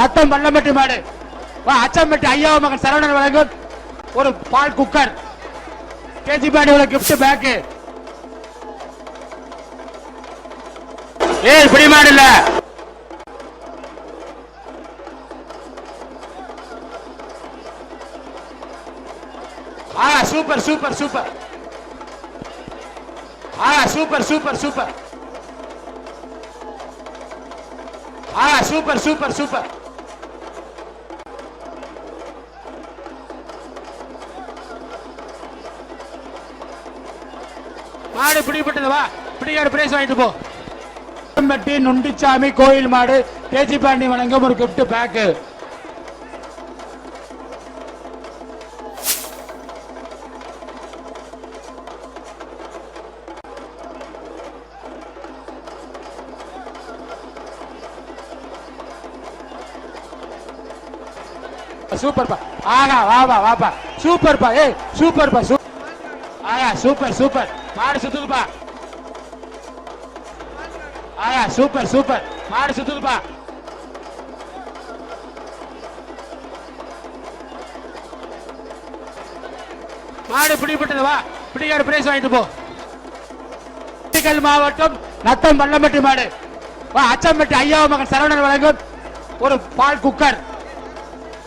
நத்தம் பள்ளம்பட்டு மாடு. அச்சம்பட்டு அச்சம்பட்டி மகன் சரவணன் வழங்கும் ஒரு பால் குக்கர். கேஜி பாடி உள்ள கிஃப்ட் பேக்கு ஏய் பிடி மாடு இல்ல. ஆ சூப்பர் சூப்பர் சூப்பர். ஆ சூப்பர் சூப்பர் சூப்பர். ஆ சூப்பர் சூப்பர் சூப்பர். மாடு பிடிபட்டது வா. பிடிக்காடு பிரைஸ் வாங்கிட்டு போ. பட்டி நுண்டிச்சாமி கோயில் மாடு தேஜி பாண்டி வணங்கம் ஒரு கிஃப்ட் பேக்கு சூப்பர்ப்பா ஆகா வாப்பா. வாப்பா சூப்பர்ப்பா ஏய் சூப்பர்ப்பா சூப்பர் ஆகா சூப்பர் சூப்பர் மாடு சுத்துதுப்பா. ஆயா சூப்பர் சூப்பர் மாடு சுத்துதுப்பா. மாடு பிடிபட்டது வா. பிடிக்காடு பிரைஸ் வாங்கிட்டு போ. திண்டுக்கல் மாவட்டம் நத்தம் பள்ளம்பட்டி மாடு. வா அச்சம்பட்டி ஐயாவ மகன் சரவணன் வழங்கும் ஒரு பால் குக்கர்.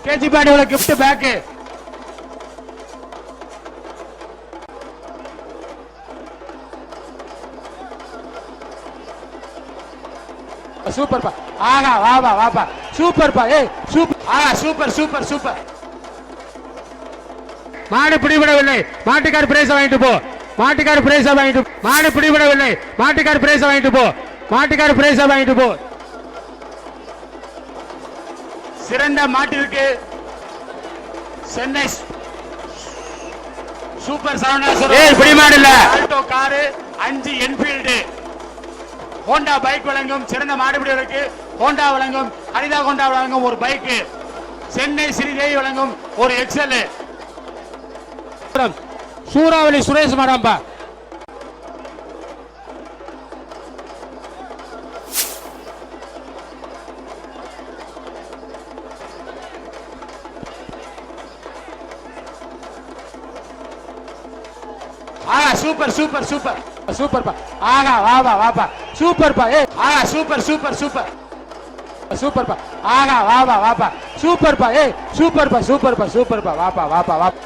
கேஜி பாடி கிஃப்ட் பேக்கு சூப்பர்ப்பா ஆகா வாப்பா வாப்பா சூப்பர்ப்பா ஏய் சூப்பர் ஆகா சூப்பர் சூப்பர் சூப்பர். மாடு பிடிபடவில்லை. மாட்டுக்கார் பிரைஸ் வாங்கிட்டு போ. மாட்டுக்கார் பிரைஸ் வாங்கிட்டு மாடு பிடிபடவில்லை. மாட்டுக்கார் பிரைஸ் வாங்கிட்டு போ. மாட்டுக்கார் பிரைஸ் வாங்கிட்டு போ. சிறந்த மாட்டிற்கு சென்னை சூப்பர் சரவணேஸ்வரர் ஏய் பிடி மாடு இல்ல. ஆல்டோ காரு அஞ்சு என்ஃபீல்டு. ஹோண்டா பைக் வழங்கும் சிறந்த மாடுபிடிகளுக்கு ஹோண்டா வழங்கும் அனிதா ஹோண்டா வழங்கும் ஒரு பைக் சென்னை சிறிதேவி வழங்கும் ஒரு எக்ஸல் சூறாவளி சுரேஷ் மாடாம்பா. ஆகா சூப்பர் சூப்பர் சூப்பர். சூப்பர்ப்பா. ஆகா வாப்பா. சூப்பர் சூப்பர்ப்பா ஏ ஆ சூப்பர் சூப்பர் சூப்பர். சூப்பர்ப்பா ஆகா வாப்பா வாப்பா சூப்பர்ப்பா சூப்பர் சூப்பர்ப்பா சூப்பர்ப்பா சூப்பர்ப்பா வாப்பா வாப்பா வாப்பா